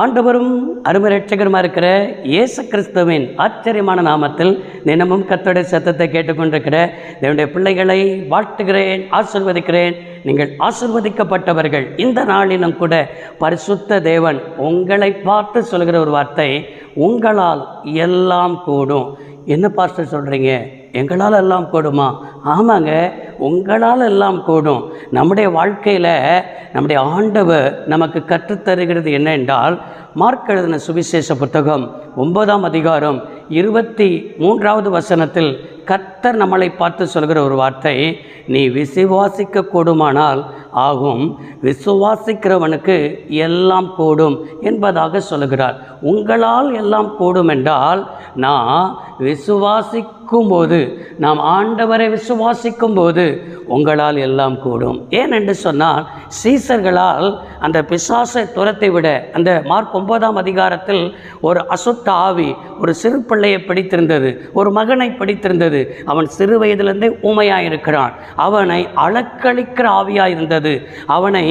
ஆண்டவரும் அருமரட்சகருமா இருக்கிற இயேசு கிறிஸ்துவின் ஆச்சரியமான நாமத்தில் தினமும் கத்தோடைய சத்தத்தை கேட்டுக்கொண்டிருக்கிற என்னுடைய பிள்ளைகளை வாழ்த்துகிறேன் ஆசிர்வதிக்கிறேன். நீங்கள் ஆசிர்வதிக்கப்பட்டவர்கள். இந்த நாளிலும் கூட பரிசுத்த தேவன் உங்களை பார்த்து சொல்கிற ஒரு வார்த்தை உங்களால் எல்லாம் கூடும். என்ன பாஸ்டர் சொல்கிறீங்க எங்களால் எல்லாம் கூடுமா? ஆமாங்க உங்களால் எல்லாம் கூடும். நம்முடைய வாழ்க்கையில் நம்முடைய ஆண்டவர் நமக்கு கற்றுத்தருகிறது என்ன என்றால் மார்க் எழுதின சுவிசேஷ புத்தகம் ஒன்பதாம் அதிகாரம் இருபத்தி மூன்றாவது வசனத்தில் கர்த்தர் நம்மளை பார்த்து சொல்கிற ஒரு வார்த்தை நீ விசுவாசிக்க கூடுமானால் ஆகும். விசுவாசிக்கிறவனுக்கு எல்லாம் கூடும் என்பதாக சொல்லுகிறார். உங்களால் எல்லாம் கூடும் என்றால் நான் விசுவாசிக்கும் போது நாம் ஆண்டவரை விசுவாசிக்கும் போது உங்களால் எல்லாம் கூடும் ஏன் என்று சொன்னால் சீசர்களால் அந்த பிசாசை துரத்தை விட அந்த மார்க் ஒன்பதாம் அதிகாரத்தில் ஒரு அசுத்த ஆவி ஒரு சிறு பிள்ளையை பிடித்திருந்தது ஒரு மகனை பிடித்திருந்தது. அவன் சிறு வயதிலிருந்தே ஊமையாக இருக்கிறான் அவனை அளக்களிக்கிற ஆவியாக இருந்தது அவனை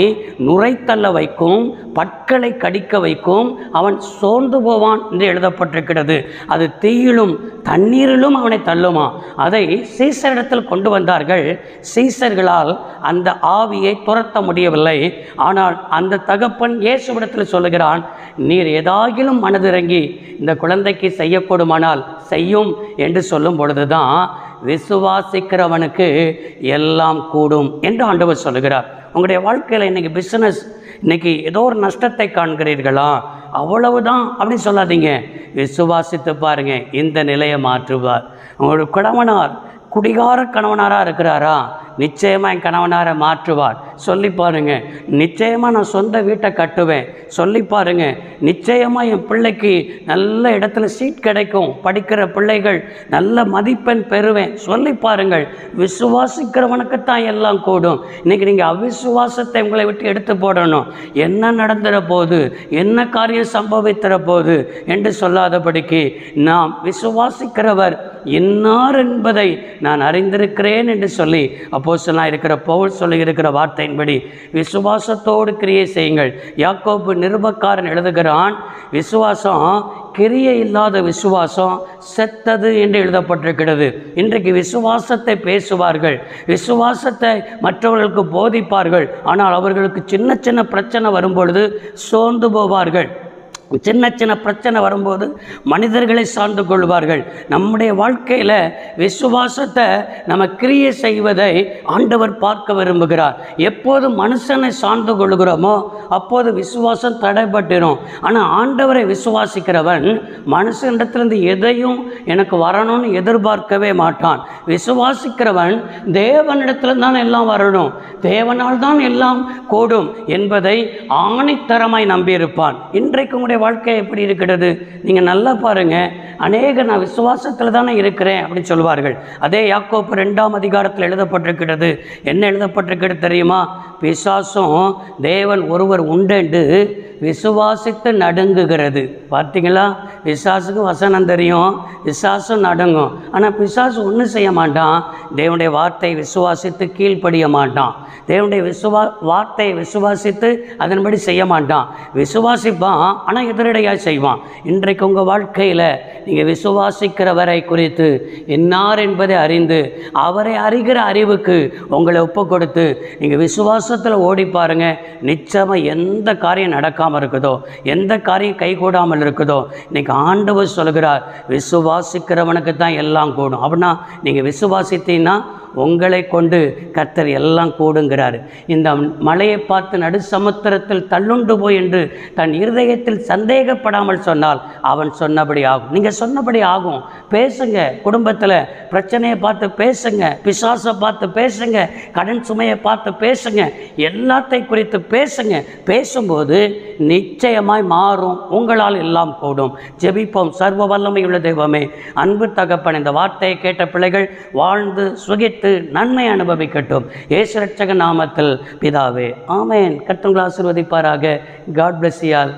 நுரைத்தள்ள வைக்கும் பற்களை கடிக்க வைக்கும் அவன் சோர்ந்து போவான் என்று எழுதப்பட்டிருக்கிறது. அது தீயிலும் தண்ணீரிலும் அவனை தள்ளுமா? அதை சீசரிடத்தில் கொண்டு வந்தார்கள். சீசர்களால் அந்த ஆவியை துரத்த முடியவில்லை. ஆனால் அந்த தகப்பன் இயேசுவிடத்தில் சொல்லுகிறான் நீர் ஏதாகிலும் மனதிறங்கி இந்த குழந்தைக்கு செய்யக்கூடுமானால் செய்யும் என்று சொல்லும் பொழுதுதான் விசுவாசிக்கிறவனுக்கு எல்லாம் கூடும் என்று ஆண்டவர் சொல்லுகிறார். உங்களுடைய வாழ்க்கையில் இன்றைக்கி பிஸ்னஸ் இன்றைக்கி ஏதோ ஒரு நஷ்டத்தை காண்கிறீர்களா? அவ்வளவுதான் அப்படின்னு சொல்லாதீங்க. விசுவாசித்து பாருங்க இந்த நிலையை மாற்றுவார். உங்களுடைய கணவனார் குடிகார கணவனாராக இருக்கிறாரா? நிச்சயமாக என் கணவனாரை மாற்றுவார். சொல்லி பாருங்கள் நிச்சயமாக நான் சொந்த வீட்டை கட்டுவேன். சொல்லி பாருங்கள் நிச்சயமாக என் பிள்ளைக்கு நல்ல இடத்துல சீட் கிடைக்கும். படிக்கிற பிள்ளைகள் நல்ல மதிப்பெண் பெறுவேன். சொல்லி பாருங்கள் விசுவாசிக்கிறவனுக்கு தான் எல்லாம் கூடும். இன்றைக்கி நீங்கள் அவிசுவாசத்தை உங்களை விட்டு எடுத்து போடணும். என்ன நடந்துற போது என்ன காரியம் சம்பவித்துற போது என்று சொல்லாதபடிக்கு நாம் விசுவாசிக்கிறவர் இன்னார் என்பதை நான் அறிந்திருக்கிறேன் என்று சொல்லி அப்போ சொல்லாம் இருக்கிற பவுல் சொல்லி இருக்கிற வார்த்தையின்படி விசுவாசத்தோடு கிரியை செய்யுங்கள். யாக்கோப்பு நிருபக்காரன் எழுதுகிறான் விசுவாசம் கிரியை இல்லாத விசுவாசம் செத்தது என்று எழுதப்பட்டிருக்கிறது. இன்றைக்கு விசுவாசத்தை பேசுவார்கள் விசுவாசத்தை மற்றவர்களுக்கு போதிப்பார்கள் ஆனால் அவர்களுக்கு சின்ன சின்ன பிரச்சனை வரும்பொழுது சோர்ந்து போவார்கள். சின்ன சின்ன பிரச்சனை வரும்போது மனிதர்களை சார்ந்து கொள்வார்கள். நம்முடைய வாழ்க்கையில் விசுவாசத்தை நம்ம கிரியை செய்வதை ஆண்டவர் பார்க்க விரும்புகிறார். எப்போது மனுஷனை சார்ந்து கொள்கிறோமோ அப்போது விசுவாசம் தடைப்பட்டிரும் ஆனால் ஆண்டவரை விசுவாசிக்கிறவன் மனுஷனிடத்திலிருந்து எதையும் எனக்கு வரணும்னு எதிர்பார்க்கவே மாட்டான். விசுவாசிக்கிறவன் தேவனிடத்துல தான் எல்லாம் வரணும். தேவனால் தான் எல்லாம் கூடும் என்பதை ஆணித்தரமாய் நம்பியிருப்பான். இன்றைக்கு உங்களுடைய வாழ்க்கை எப்படி இருக்கிறது? நீங்கள் நல்லா பாருங்கள் அநேக நான் விசுவாசத்தில் தானே இருக்கிறேன் அப்படின்னு சொல்வார்கள். அதே யாக்கோப்பு ரெண்டாம் அதிகாரத்தில் எழுதப்பட்டிருக்கிறது. என்ன எழுதப்பட்டிருக்கிறது தெரியுமா? பிசாசும் தேவன் ஒருவர் உண்டென்று விசுவாசித்து நடுங்குகிறது. பார்த்தீங்களா? விசாசுக்கு வசனம் தெரியும். பிசாசும் நடுங்கும். ஆனால் பிசாசு ஒன்றும் செய்ய மாட்டான். தேவனுடைய வார்த்தை விசுவாசித்து கீழ்ப்படிய மாட்டான். தேவனுடைய விசுவா வார்த்தையை விசுவாசித்து அதன்படி செய்ய மாட்டான். விசுவாசிப்பான் ஆனால் எதிரடையாக செய்வான். இன்றைக்கு உங்கள் வாழ்க்கையில் நீங்கள் விசுவாசிக்கிறவரை குறித்து என்னார் என்பதை அறிந்து அவரை அறிகிற அறிவுக்கு உங்களை ஒப்பு கொடுத்து நீங்கள் விசுவாசத்தில் ஓடி பாருங்கள் நிச்சயமாக எந்த காரியம் நடக்காமல் இருக்குதோ? எந்த காரியம் கைகூடாமல் இருக்குதோ? இன்னைக்கு ஆண்டவர் சொல்கிறார் விசுவாசிக்கிறவனுக்கு தான் எல்லாம் கூடும். அப்படின்னா நீங்கள் விசுவாசித்தீங்கன்னா உங்களை கொண்டு கர்த்தர் எல்லாம் கூடுங்கிறார். இந்த மலையை பார்த்து நடு சமுத்திரத்தில் தள்ளுண்டு போய் என்று தன் இருதயத்தில் சந்தேகப்படாமல் சொன்னால் அவன் சொன்னபடி ஆகும். நீங்கள் சொன்னபடி ஆகும். பேசுங்க. குடும்பத்தில் பிரச்சனையை பார்த்து பேசுங்க. பிசாசை பார்த்து பேசுங்க. கடன் சுமையை பார்த்து பேசுங்க. எல்லாத்தை குறித்து பேசுங்க. பேசும்போது நிச்சயமாய் மாறும். உங்களால் எல்லாம் கூடும். ஜெபிப்போம். சர்வ வல்லமையுள்ள தெய்வமே அன்பு தகப்பன் இந்த வார்த்தையை கேட்ட பிள்ளைகள் வாழ்ந்து சுகித்து நன்மை அனுபவிக்கட்டும். ஏசு ரட்சக நாமத்தில் பிதாவே ஆமேன். கட்டுங்களை ஆசிர்வதிப்பாராக. காட் பிளஸ் யால்